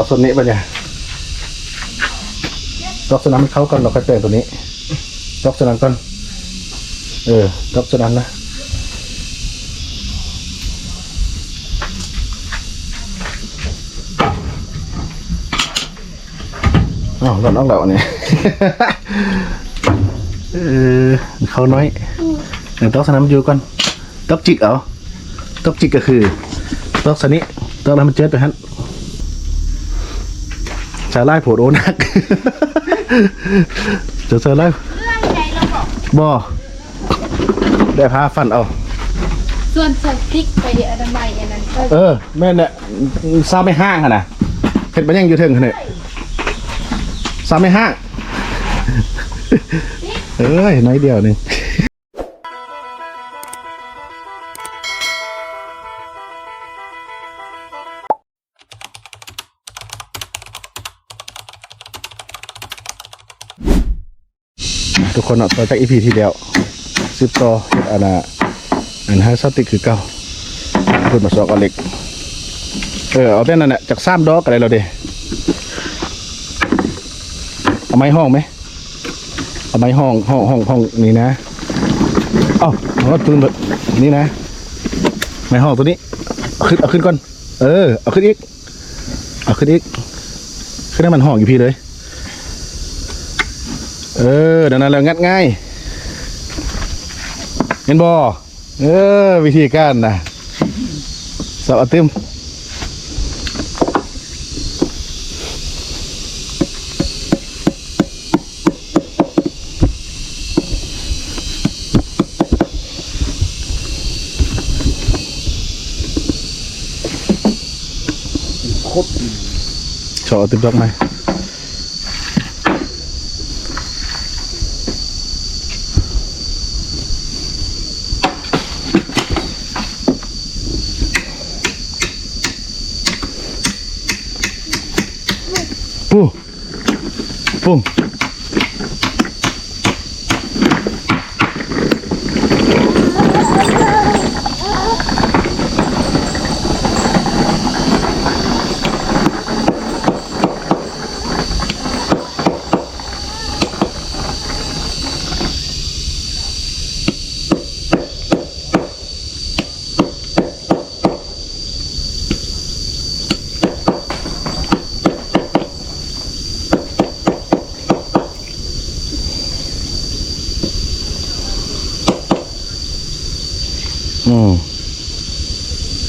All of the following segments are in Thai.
ดอกส่วนนี้ปะเนี่ยดอกส่วนนั้นมันเข้ากันเราค่อยแปลงตัวนี้ดอกส่วนนั้นก่อนเออดอกส่วนนั้นนะอ้าวหล่นออกแล้วเนี่ยเออเขาน้อยเดี๋ยวดอกสนามอยู่ก่อนดอกจิกเอาดอกจิกก็คือดอกสนิดอกนั้นมันเจ็ดไปฮะาไล่โผล่โอนักเจะเจอไล่เรื่องใหญ่เราบอกบ่ได้พาฟันเอา ส่วนใส่พริกไปเดี๋ยวอนามัยอันนั้นก็เออ แม่เนี่ยซาไม่ห้างขนาดเห็ดมันยังอยู่ถึงขนาดซาไม่ห้าง เอ้ยน้อยเดียวหนึง คนเนาะต่อจากอีพีที่แล้วสิบต่อเฮ็ดอันน่ะอันห้สติกคือเก่าพูดมาสอกเอาเหล็กเออเอาแต่นั่นแหละจากซ้ำดอกอะไรเราเด้เอาไม้ห้องไหมเอาไม้ห้องห้องห้องห้องนี่นะเอ้าเอาตัวนี้นี่นะไม้ห้องตัวนี้ขึ้นเอาขึ้นก่อน เออ เอาขึ้นอีก เอาขึ้นอีก ขึ้นให้มันห้องอยู่พี่เลย เออเดี๋ยวนั้นแล้วงัดง่ายเห็นบ่เออวิธีการนะสอบเอาเต็ม cho tiếp dốc này Pum. Bum.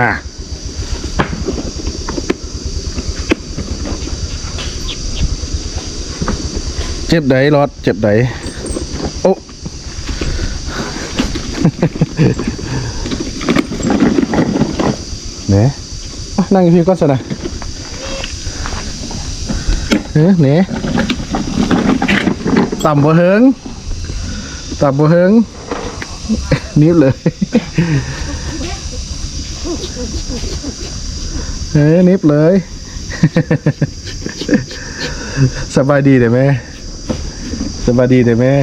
น้ามกันโอ้ไอ้รอดอะเจ็บไดรอดเจ็บไดโอ้เนี่ยนั่งอยู่พี่ก้อนสนะเฮ้เนี่ยต่ำบ่เฮิงตับบัวเฮิงนิ้วเลย เฮ้ยนิบเลย สบายดีเด้อแม่สบายดีเด้อแม่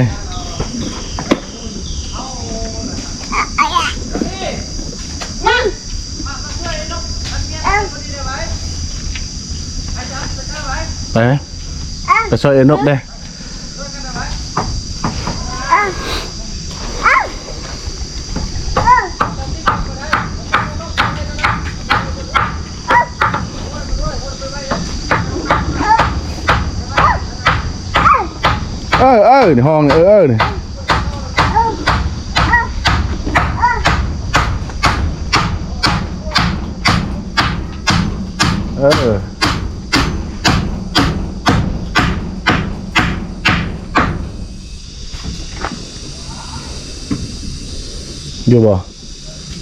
ไปไหมไปซอยเอ็นนกได้ อนี่ห้องนี่เออเออืออยู่บ่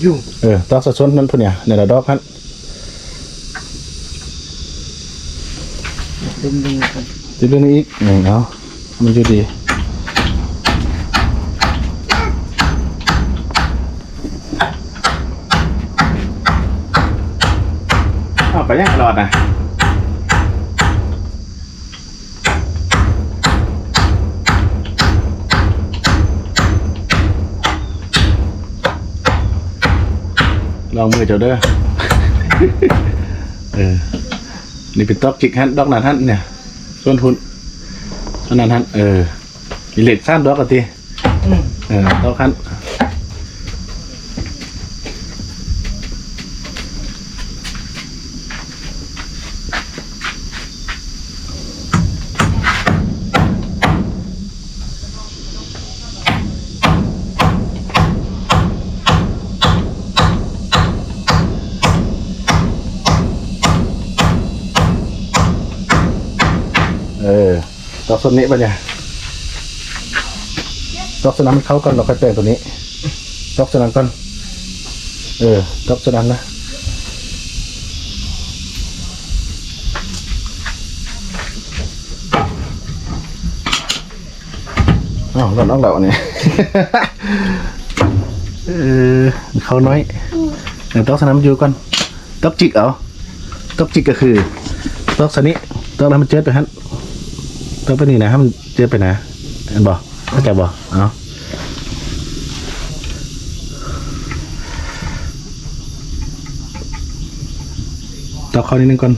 อยู่เออตอกสะชนนั่นพุ่นเนี่ยในระดอกฮั่นดึงดึงกันจิ้รื่งนอีกหนึ่งเนาะมันจะดี อาไปยังตลอดนะลองมือเจ้าเด้อ เออ นี่เป็นต๊อกจิกฮันดอกนันฮันเนี่ย ส่วนทุนอันนั้นฮันเออมีเหล็กสั้นดอกกะทีอืมเออต๊อกฮัน ส่วนนี้ปะเนี่ยต๊อกสนนั้นมันเขากันเราค่อยแปลงตัวนี้ต๊อกสนนั้นก่อนเออต๊อกสนนั้นะอ้าวหล่นออกแล้วอันนี้เออเขาน้อยเดี๋ยวต๊อกสนามนอยู่ก่อนต๊อกจิกเอาต๊อกจิกก็คือต๊อกสนี้ต๊อกแล้วมันเจ็ดไปฮะ ต๊อกไปนี่นะให้มันเจ็ดไปนะเห็นบ่เข้าใจบ่เอาตอกเข้านิดนึงก่อน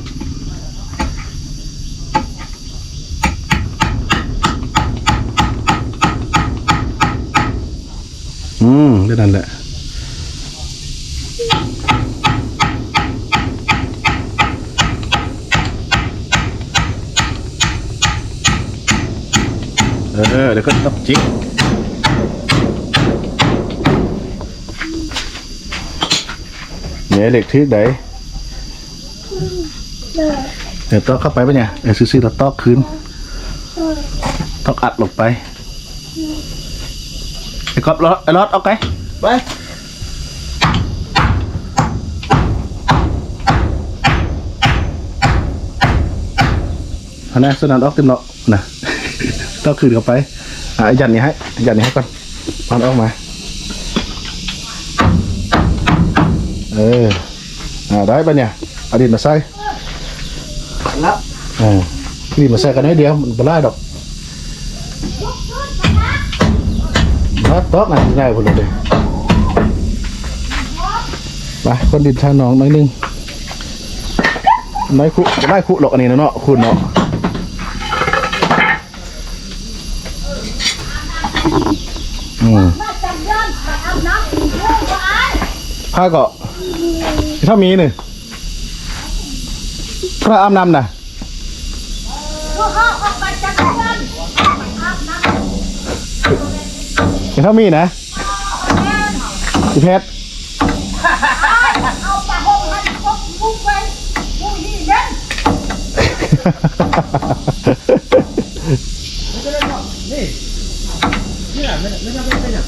อืมได้นั่นแหละ เออเดี๋ยวก็ต้องจิกเนี่ยเหล็กทึกไหนเดี๋ยวตอกเข้าไปปะเนี่ยเดี๋ยวซื้อๆเราตอกคืนตอกอัดลงไปไอ้ก๊อฟรอดไอ้รอดเอาไงไปเอานะสนานออกเต็มเนาะนะ ตอกคืนเข้าไป อะยันนี่ให้ยันนี่ให้ก่อนมันออกมา เออ อ่าได้ปะเนี่ยเอาดินมาใส่แล้วอ่าดินมาใส่กันน้อยเดียวมันบ่ได้ดอกมาตอกนะง่ายพุ่นเลยไปคนดินชาหนองหน้อยหนึงน้อยคุบ่ได้คุหรอกอันนี้นะเนาะคุณเนาะ ผ้าเกาะถ้ามีหนึ่งพระอาบน้ำนะถ้ามีนะพี่เพชรเอาปหองให้พวกมุกไปมุกนี่เด่นนี่นี่แหละไม่ไม่ทำไม่เป็นอย่าง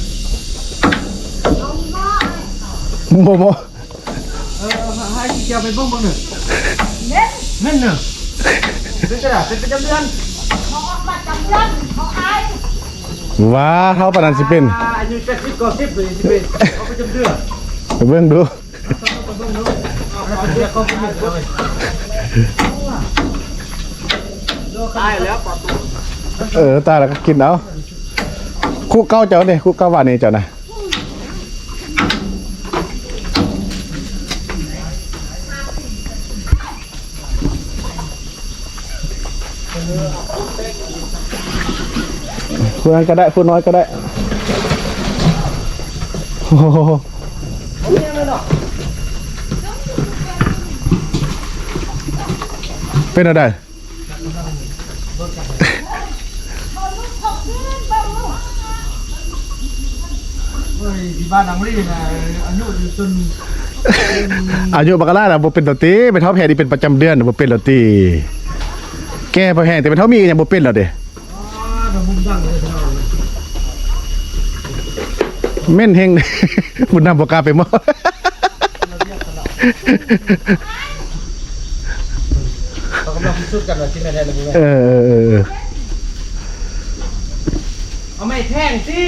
โมโมเออให้ที่เกี่ยวไปเบ้างบ้างหนึ่งเด่นเม่นหนึ่งเป็นกระดาษเป็นประจำเดือนเขาออกมาจำเดือนเขาอายว้าเท่าปานนันสิเป็นอ่าอายุแปดสิบก็สิบเลยสิเป็นเขาประจำเดือนไปเบิ่งดูเอาเดี๋ยวเขาไปหนึ่งเลยตายแล้วปอดเออตายแล้วก็กินเอาคู่เก้าเจ้าเนี่ยคู่เก้าวันนี้เจ้านะ พูดนั้นก็ได้พูดน้อยก็ได้โอ้โหเป็นอะไรเฮ้ยที่บ้านนางรีนะอายุอยู่จนอายุบักลาน่ะบ่เป็นตัวตีเป็นเท่าแพดีเป็นประจำเดือนน่ะบ่เป็นแล้วตีแก้พอแห้งแต่เป็นเท่ามีก็ยังบ่เป็นแล้วเด้อ่าทำมุมดังเลย เท่านั้นเม่นเฮงบุญนำบ่กล้าไปหมอเขากำลังพิสูจน์กันว่าที่ไหนได้หรือไม่เออเออเออเออเอาไม่แท่งสิ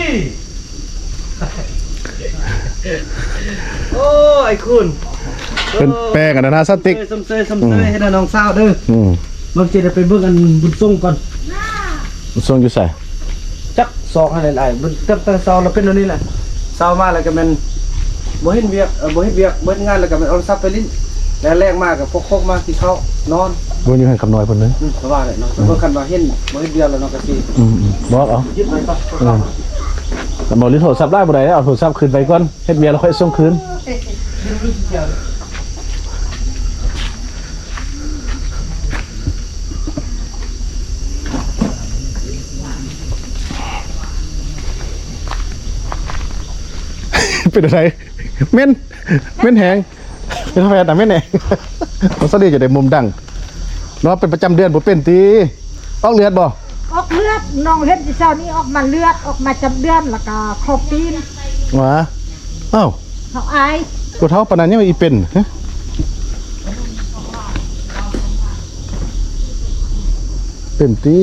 โอ้ไอ้คุณเป็นแป้งอะนะนะสติ๊กเอ้ยสมเซยสมเซยให้น้องสาวเด้ออืมบางทีจะไปเบิ่งอันบุญส่งก่อนส่งอยู่ใส่จักซอกให้หลายๆบุญตั้งแต่เช้าแล้วเป็นอันนี้แหละเช้ามาแล้วก็แมันบ่เห็นเวียกเอ่อบ่เห็นเวียกบ่เฮ็ดงานแล้วก็แมันเอาโทรศัพท์ไปลิ้นแล้วแรกมากก็พกๆมากินข้าวนอนบนอยู่ให้คำน้อยคนนึงอืมเพราะว่าเลยเนาะแต่บ่คันว่าเห็นบ่เห็นเวียกแล้วเนาะก็สิอืมอืมบอกเอายึดไว้ก่อนเออแต่บอกลิโทรศัพท์ได้บ่ได้เอาโทรศัพท์คืนไปก่อนเฮ็ดเบียร์แล้วค่อยส่งคืน เป็นอะไรเม่นเม่นแหงเป็นแฟนแต่เม่นแหงเราสดีจะได้มุมดังเนาะเป็นประจำเดือนบ่เป็นตีออกเลือดบ่ออกเลือดน้องเห็นที่เช้านี้ออกมาเลือดออกมาจำเดือนแล้วก็คอปีนหวาเอ้าเขาอายกูเท้าปานนั้นยังอีเป็นฮะเป็นตี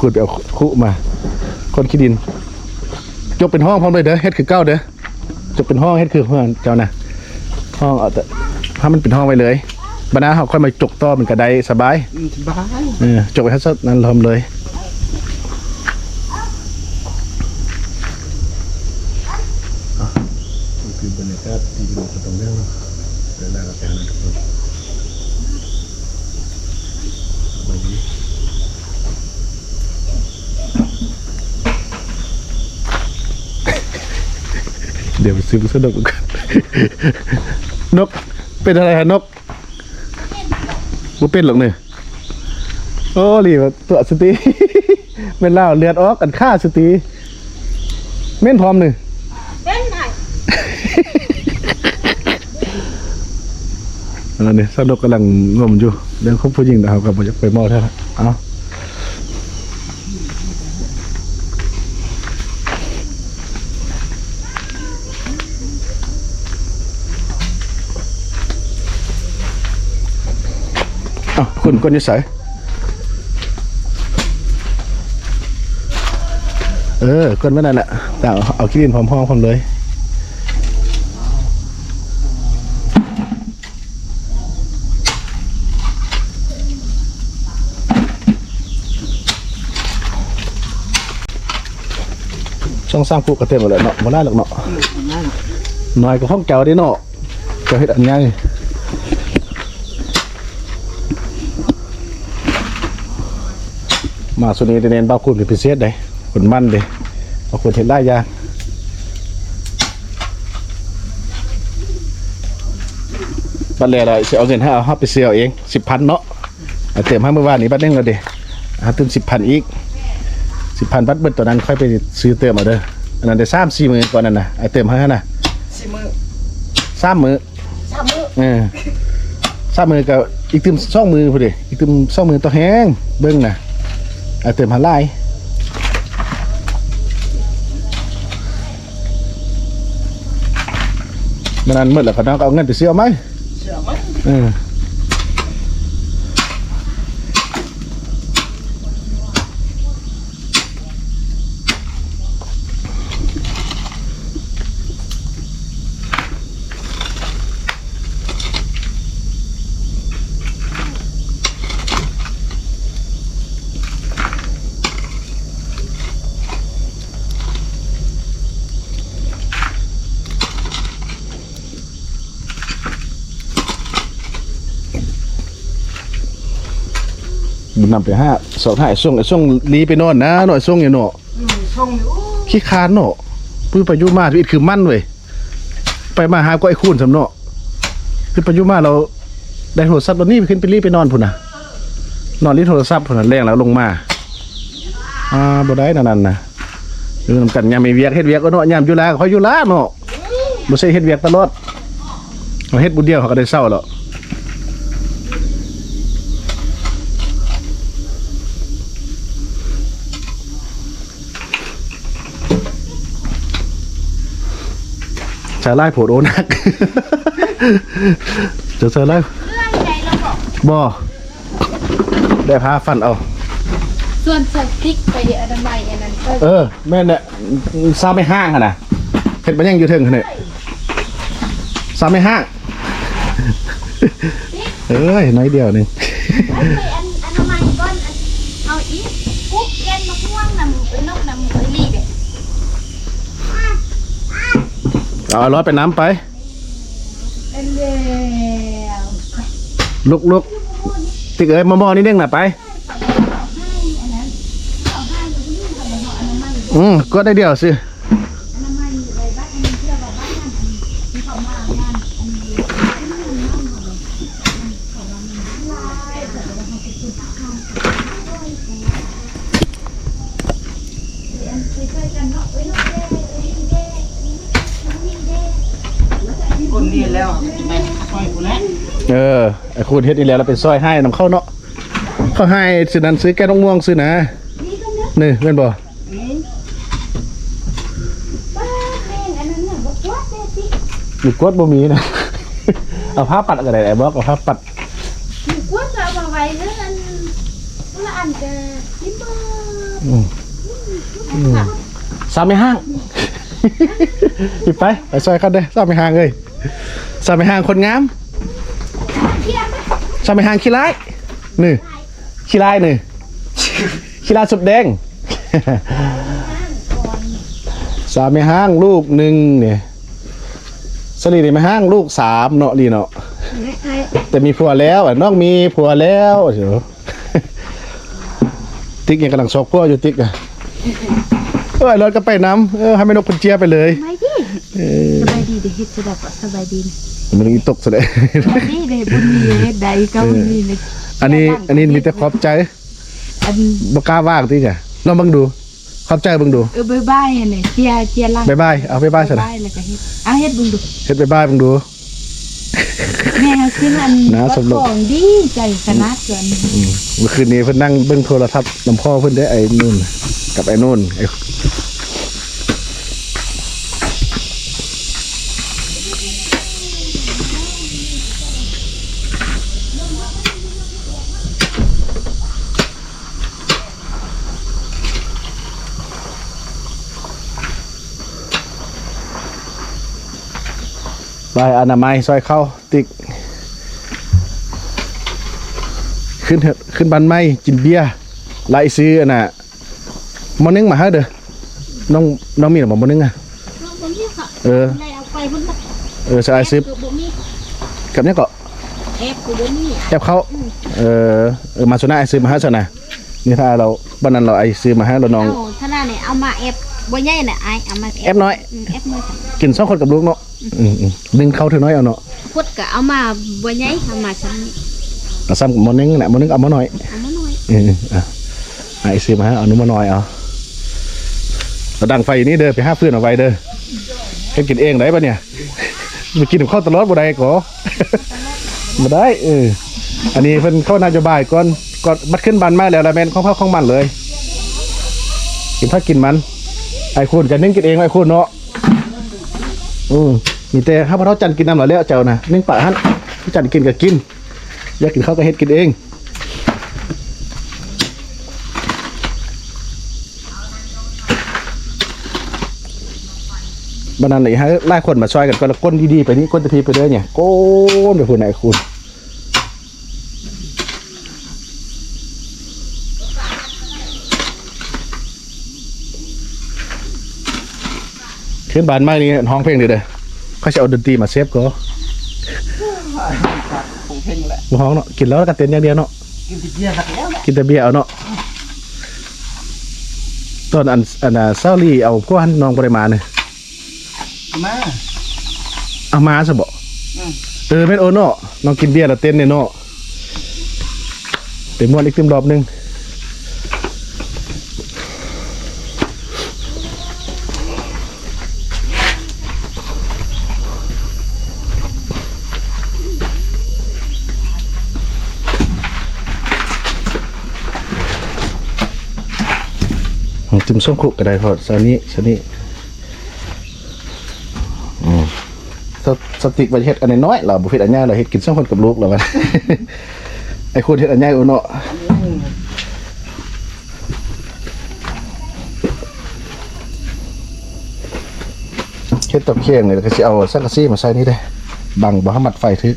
คุณไปเอาคุมา คนขี้ดิน จกเป็นห้องพร้อมเลยเด้อเฮ็ดคือเก้าเด้อจกเป็นห้องเฮ็ดคือเพื่อนเจ้านะห้องเอาแต่ถ้ามันเป็นห้องไว้เลยบรรณาเขาค่อยมาจกต่อมันก็ได้สบายอืมสบายเออจบไปทัศนั้นทำเลยคือบรรยากาศที่ดูตรงนี้เดินหน้ากับแฟนทุกคน เดี๋ยวไปซื้อสนุกกันนกเป็นอะไรฮะนกบ่เป็นหรอกเนี่ยโอ้หลีว่าตัวสตีเป็นเล่าเลือดออกกันฆ่าสตีเม่นพร้อมหนึ่งเป็นไงอันนี้สนุกกำลังงมอยู่เรื่องคบผู้หญิงนะครับกับจะไปมอเท่านั้นเอา เอาคุณก้นอยิ่ใสเออก้นไม่นั่นแหละแต่เอาเอาขี้ดินพร้อมห้องพร้อมเลยช่องสร้างคู่กระเต็มหมดเลยเนาะบ่ได้หรอกเนาะน้อยก็ห้องเก่าเด้เนาะก็เฮ็ดอันยัง มาสุนี้ได้เน้นบ้าคุณเป็นพิเศษเด้คนมั่นเด้เอาคนเห็นได้ยากบัดแล้วล่ะสิเอาเงินให้เอาเฮาไปเสียเอาเอง10,000เนาะเอาเติมให้เมื่อวานนี้บัดนึงแล้วเด้หาเติม10,000อีกสิบพันบัตรเบิดตัวนั้นค่อยไปซื้อเติมเอาเด้ออันนั้นได้สามสี่หมื่นกว่านั้นนะไอเติมให้นะสิมือสามมือสามมือเออสามมือกับอีกเติมสองมือพอดีอีกเติมสองมือตัวแห้งเบิ้งนะ ไอเติมหันไล่มันนั้นหมดแล้วก็ต้องเอาเงินไปซื้อเอาไหมเชื่อไหมเออ นำไปห้าสองห้าไอ้ส่งไอ้ส่งลีไปโน่นนะหน่อยส่งอยู่โน่อืมช่องนี้โอ้ขี้คานเนาะปื้อไปยุมาพี่คือมั่นเว้ยไปมาหาก็ไอ้คูนสำเนาะคือไปยุมาเราได้โทรศัพท์เรานี่ขึ้นไปรีบไปนอนพุ่นน่ะนอนรีโทรศัพท์พุ่นน่ะแรงแล้วลงมาอ่าบ่ได้นั่นน่ะเรื่องนำกันยามมีเวียกเฮ็ดเวียกก็เนาะยามอยู่ลาก็คอยอยู่ลาเนาะบ่ใช่เฮ็ดเวียกตลอดเราเฮ็ดบุญเดียวเขาก็ได้เศร้าแล้ว ชาไล่โผดโอนักเจะเจอไล่เรื่องใหญ่เราบอกบ่ได้พาฟันเอา ส่วนใส่พริกไปอนามัยอันนั้นก็เออ แม่นเนี่ยซาไม่ห้างอะนะเห็ดมันยังอยู่เทิงขนาดซาไม่ห้าง เอ้ยน้อยเดียวหนึง ไอ้อันอันทำไมก้อนอันเอาอีกปุ๊บแกนมะม่วงนำเป็นนกนำเอลี่เด็ก เอาร้อยไปน้ำไปอันเดียวลุกลุกติ๊กเอ้ยมอมอนี่เด้งหน่ะไป อืมก็ได้เดียวสิเออไอ้ คุณเฮ็ดนี่แล้วเราเป็นซอยให้นำเข้าเนาะเข้าให้ซื้อนั้นซื้อแก้วน้องม่วงซื้อนะนี่แม่นบ่ป้าแม่งอันนั้นน่ะบอกว่าเด็สิอยู่กดบ่มีนะเอาผ้าปัดก็ได้ไอ้บอกเอาผ้าปัดมีกวนเราเอาไว้แล้วอันละอันจะยิ้มเบอร์อืมอืมสามไม่ห้างหยิบไปไปซอยเขาเด้อสามไม่ห่างเลยสามไม่ห่างคนงาม สามไม่ห่างขี้ร้ายนี่ขี้ร้ายนี่ขี้ร้ายสุดแดงสามไม่ห้างลูกหนึ่งเนี่ยสลีนี่ไม่ห้างลูกสามเนาะลีเนาะแต่มีผัวแล้วอะน้องมีผัวแล้วเดี๋ยวติ๊กยังกำลังซอกพัวอยู่ติ๊กอะเออรถก็ไปน้ำเออให้ไม่นกคนเจียไปเลยไม่ดิเออสบายดีเด้เฮ็ดสะดอกสบายดี มันอีตกซะเลยนี่เด้บุญมีเฮ็ดใดก็มีเลยอันนี้อันนี้มีแต่ขอบใจอันบกล้าว่างติ๊กอะลองเบังดูขอบใจเบังดูเออบายบายอันนี้เจียเจียล่างบายบายเอาบายบายซะนะบายแล้วก็เฮ็ดเอาเฮ็ดบุญดูเฮ็ดบายบายเบังดูแม่เอาขึ้นอันนะสำหรับของดีใจขนาดเกินอืมเมื่อคืนนี้เพิ่นนั่งเบิ่งโทรทัศน์ลำพ่อเพิ่นได้ไอ้นู่นกับไอ้นู่นไอ้ ใบอนามัยซอยเข้าติ๊กขึ้นเถอะขึ้นบันไม้กินเบียร์ไล่ซื้ออันน่ะมอนึงมาฮะเด้อน้องน้องมีหรือบ่มอนึงอะน้องผมนี่ค่ะเออได้เอาไปบนเออสายซื้อคือบ่มีกับเนี้ยก็เอฟคือบ่มีแอบเขาเออเออมาสุนาไอซื้อมาฮะซะนะนี่ถ้าเราบ้านนั้นเราไอซื้อมาฮะเราน้องเอาท่านั้นเนี่ยเอามาเอฟ บ่ใหญ่น่ะไอเอามาแอปน้อยมเอฟมือค่ะกินสองคนกับลูกเนาะอืมอืมดึงเข้าเธอน้อยเอาเนาะพุดก็เอามาบ่ใหญ่เอามาซ้ำนี่เอาซ้ำกับมอนึงน่ะมอนึงเอามาหน่อย เอามาหน่อยเอออะไอซื้อมาฮะเอานุ่มมาหน่อยเอาเราดังไฟนี่เด้อไปห้าฟืนเอาไว้เด้อให้กินเองได้ปะเนี่ยมากินกับข้าวตลอดบ่ได้ก่อ บ่ได้เอออันนี้เพิ่นเข้านโยบายก่อนก่อนบัดขึ้นบันมาแล้วแล้วแม่นของเขาของมันเลย กินถ้ากินมัน ไอ้คุณกันนึ่งกินเองไอ้คุณเนาะอืมมีแต่ถ้าพระเท่าจันกินน้ำหล่อแล้วเจ้านะนึ่งปะหันพระจันกินก็กิน อยากกินข้าวก็เฮ็ดกินเองบันนั้นเลยฮะไล่คนมาช่วยกันก็ละก้นดีๆไปนี่ก้นตะพีไปเลยเนี่ยก้นไปคุณไหนคุณ ขึ้นบานมากนี่ห้องเพลงเด้อเด้อเขาจะเอาดนตรีมาเซฟก็ผมเพ่งแหละห้องเนาะกินแล้วก็เต้นอย่างเดียวเนาะกินเบียร์สักแล้วกินแต่เบียร์เอาเนาะตอนอันอันเซาลี่เอาพวกน้องปริมาณเนี่ยมาเอามาซะบ่อืมเออแม่นโอเนาะน้องกินเบียร์แล้วเต้นเนี่ยเนาะเต็มมวนอีกเต็มรอบหนึง จิ้มส้มคลุกก็ได้พอซานี้ซานี้อืมสสติกไปเฮ็ดอันน้อยเราบุฟเฟต์อันเนี้ยเราเฮ็ดกินสองคนกับลูกเรามันไอ้คุณเฮ็ดอันใหญ่โอเนาะเฮ็ดตะเคียงนี่แล้วก็สิเอาสังกะสีมาใส่นี่ได้บังบ่ให้มัดไฟทึก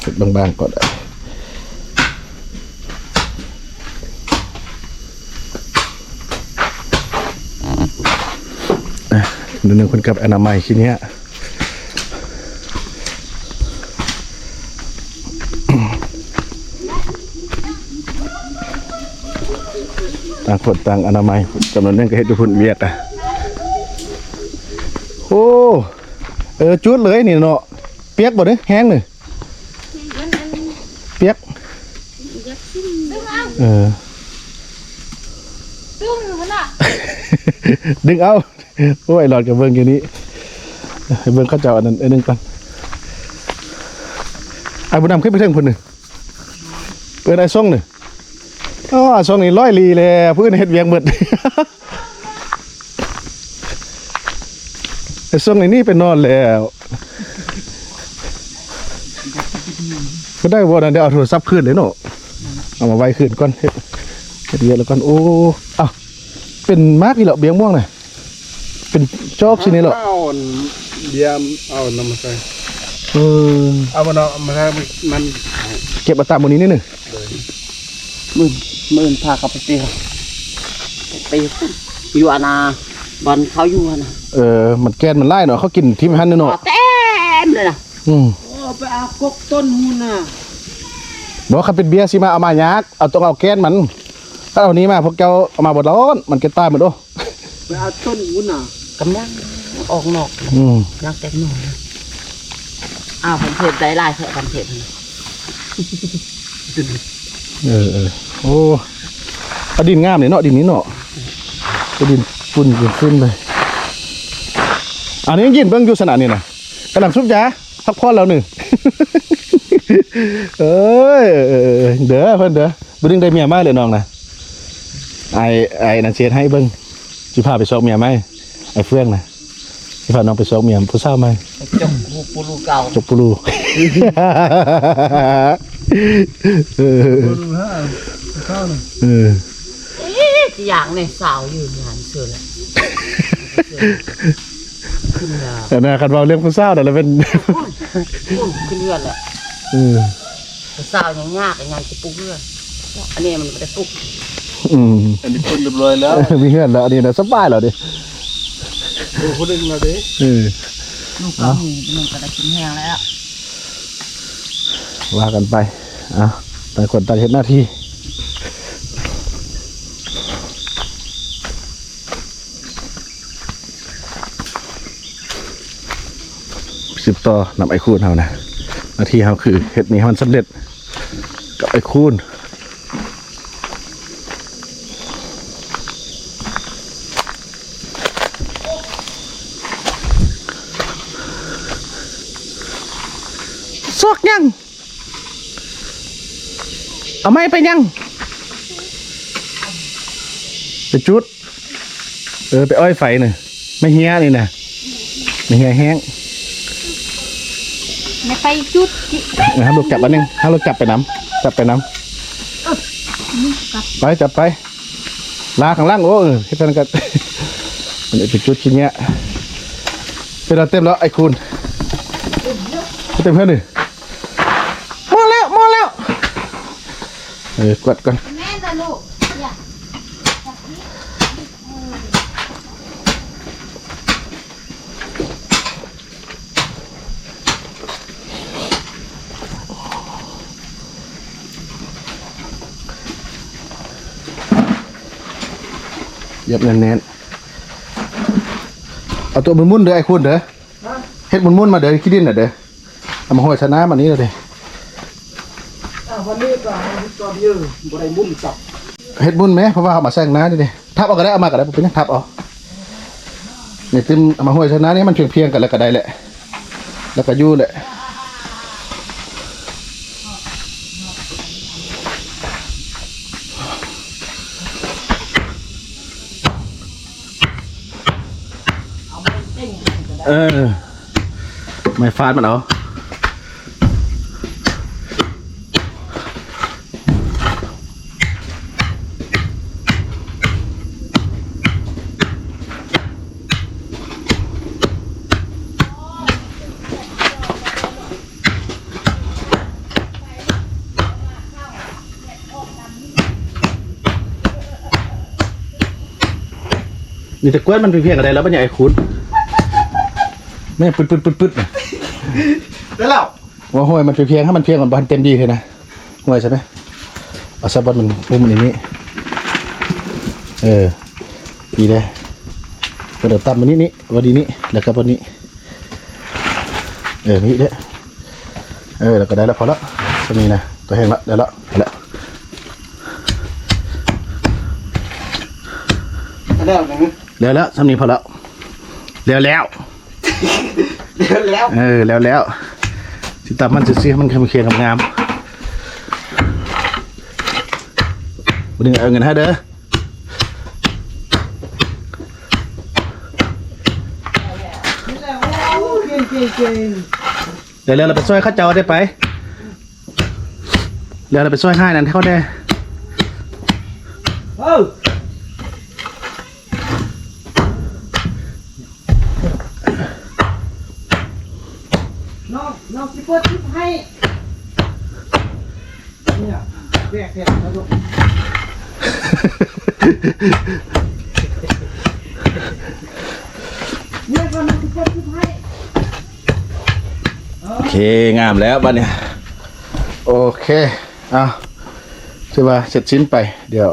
เฮ็ด บางๆก็ได้อะเดี๋ยวนึงคนกับอนามัยทีเนี้ยต่างคนต่างอนามัยจำนวนนึงก็เฮ็ดอยู่พุ่นเวียดอะโอ้เออจุดเลยนี่เนาะเปียกบ่เด้อแห้งนี่ เปียกดึงเอาเออดึงมันอะดึงเอาโอ้ยหลอดกับเบิ่งอยู่นี้ให้เบิ่งเข้าเจ้าอันนั้นอันนึงก่อนไอ้บุญนำขึ้นไปเทิงพุ่นหนึ่งเปิดไอ้ซ่งหนึ่งอ๋อซ่งนี่ร้อยลีเลยพื้นเฮ็ดเวียงหมดไอ้ซ่องนี่นี่เป็นนอนแล้ว ก็ได้บ่นั่นเดี๋ยวเอาโทรศัพท์ขึ้นเลยเนาะเอามาไว้ขึ้นก่อนเฮ็ดเฮ็ดเวียงแล้วก่อนโอ้อ้าวเป็นมากอีเหรอเบียงม่วงน่ะเป็นจอกสินี่เหรอเอาเบียมเอานำมาใส่เออเอามาเนาะมาใส่มันเก็บมาตามบนนี้นิดหนึ่งหมื่นหมื่นพาเขาไปเตียวไปพุ่นอยู่อาณาบอลเขาอยู่อาณาเออมันแกนมันไล่เนาะเขากินที่มันหันเนาะเต็มเลยนะอืมโอ้ ไปเอากกต้นหูน่ะบอกว่าคันเป็นเบียร์สิมาเอามายากเอาต้องเอาแกนมันถ้าเอานี้มาพวกเจ้าเอามาบดร้อนมันเก็ตตายหมดโอ้ไปเอาต้นหูน่ะกำลังออกนอกอืมยังเต็มหน่อยอ้าวผมเทศได้ลายแค่ผมเทศเออเออโอ้เอาดินงามเลยเนาะดินนี้เนาะเอาดินฝุ่นฝุ่นขึ้นไปอันนี้ยังยินเบิ่งอยู่สนามนี่นะกำลังซุบยาพักผ่อนแล้วหนึ่ง เอ้ยเด้อเพิ่นเด้อบ่ดึงได้เมียมาเลยน้องนะไอไอ้นั่นเสียให้เบิ่งสิพาไปซอกเมียไหมไอ้เฟื่องนะสิพาน้องไปซอกเมียผู้สาวไหมจกปูรูเก่าจกปูรูเออข้าวน่ะเอออย่างในสาวอยู่งานเสือเลย ขึ้นแล้วแต่นะคันเว้าเรื่องผู้สาวนั่นแหละเป็นขึ้นเรือนแหละเออสาวยังยากยังไงจะปลุกเรือนอันนี้มันไม่ได้ปลุกอืมอันนี้คนเรียบร้อยแล้วมีเพื่อนแล้วอันนี้นะสบายแล้วดิโอ้คนนึงมาเด้เออลูกก็มีมันก็ได้กินแห้งแล้วว่ากันไปอะแต่คนต่างเห็นหน้าที่ สิบต่อนำไอ้คูณเฮานะหน้าที่เฮาคือเฮ็ดนี้ให้มันสำเร็จกับไอ้คูณซอกยัง เอาไม้ไปยังไปจุด เออ ไปอ้อยไฟหน่อยไม่เฮียนี่นะไม่เฮียแห้ง ไม่ไปจุดจินะฮะลูกจับอันนึงให้ลูกจับไปน้ำจับไปน้ำไปจับไป ลาข้างล่างโอ้เออให้กันกันมันไปจุดชิ้นเนี้ยเป็นเราเต็มแล้วไอ้คุณเต็มเพื่อนหนึ่งมองแล้วมองแล้วเออกดก่อนแม่นะลูกอย่า เหยับแน่นๆเอาตัวมุนมุนๆเด้อไอ้คุณเด้อเฮ็ดมุนมุนๆมาเด้อขี้ดินน่ะเด้อเอามาห้อยชนะมันนี้เลยเด้อวันนี้ก็ตอนเยอะบ่ได้มุ่นจับเฮ็ดมุนไหมเพราะว่าเอามาแซงน้าดิเด้ทับเอาก็ได้เอามาก็ได้ผมเป็นหยังทับเอาเนี่ยตึมเอามาห้อยชนะนี่มันเพียงเพียงๆกันแล้วก็ได้แหละแล้วก็อยู่แหละ เออ ไม่ฟาดมันเอามีแต่กล้วยมันเพียงอะไรแล้วมันใหญ่คุณ แม่งปึ๊ดปึ๊ดปึ๊ดปึ๊ดน่ะแล้วเราว่าห้วยมันเพียงๆให้มันเพียงก่อนบานเต็มดีเลยนะห้วยใช่ไหมเอาซับบอลมันปุ่มมันอย่างนี้ เออดีเลยกระโดดตามมันนี้นี่วันนี้นี่แล้วก็วันนี้ เออนี่เด้อเออแล้วก็ได้แล้วพอละจะมีนะตัวแห้งละได้ละได้ละแล้วอย่างนี้แล้วแล้วทำนี้พอละแล้วแล้ว แล้วแล้วเออแล้วแล้วสิตามมันจะเสียมันเคลียร์งามๆวันนี้เอาเงินให้เด้อเดี๋ยวเราไปช่วยข้าเจ้าได้ไปเดี๋ยวเราไปช่วยให้นั่นเขาได้ เออน้องน้องสิเปิดคลิปให้เนี่ยแบกแบกแล้วลูก เนี่ยก็น้องสิเปิดคลิปให้ โอเค งามแล้วบ้านเนี่ย โอเคเอาถือว่าเสร็จชิ้นไป เดี๋ยว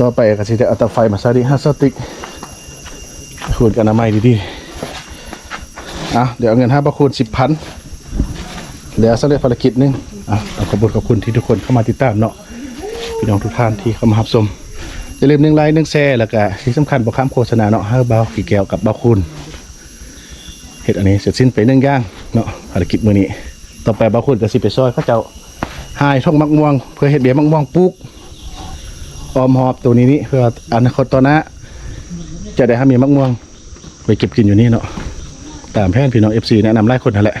ต่อไปก็จะเอาตาไฟมาซาดิฮัสติกขูดกันอนามัยดีๆอะเดี๋ยวเอาเงินห้าประคูณสิบพันแล้วสำเร็จภารกิจหนึงอะขอบคุณขอบคุณที่ทุกคนเข้ามาติดตามเนาะพี่น้องทุกท่านที่เข้ามารับชม อย่าลืมหนึ่งไลค์หนึ่งแชร์แล้วก็ที่สำคัญบอกคำโฆษณาเนาะให้เบาขี่แก้วกับเบาคุณเฮ็ดอันนี้เสร็จสิ้นไปหนึ่งอย่างเนาะภารกิจมื้อนี้ ต่อไปเบางคนก็สิไปซอยเขาเจ้าหายท่องมักม่วง เพื่อเฮ็ดเบี้ยมักม่วงปลูกออมหอบตัวนี้นี่เพื่ออนาคตต่อหน้าจะได้หามีมักม่วง ไปเก็บกินอยู่นี่เนาะตามแผนพี่น้อง FC แนะนำหลายคนนั่นแหละ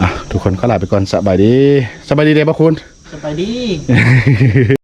อะทุกคนก็ลาไปก่อนสบายดีสบายดีเด้อบ่คุณสบายดี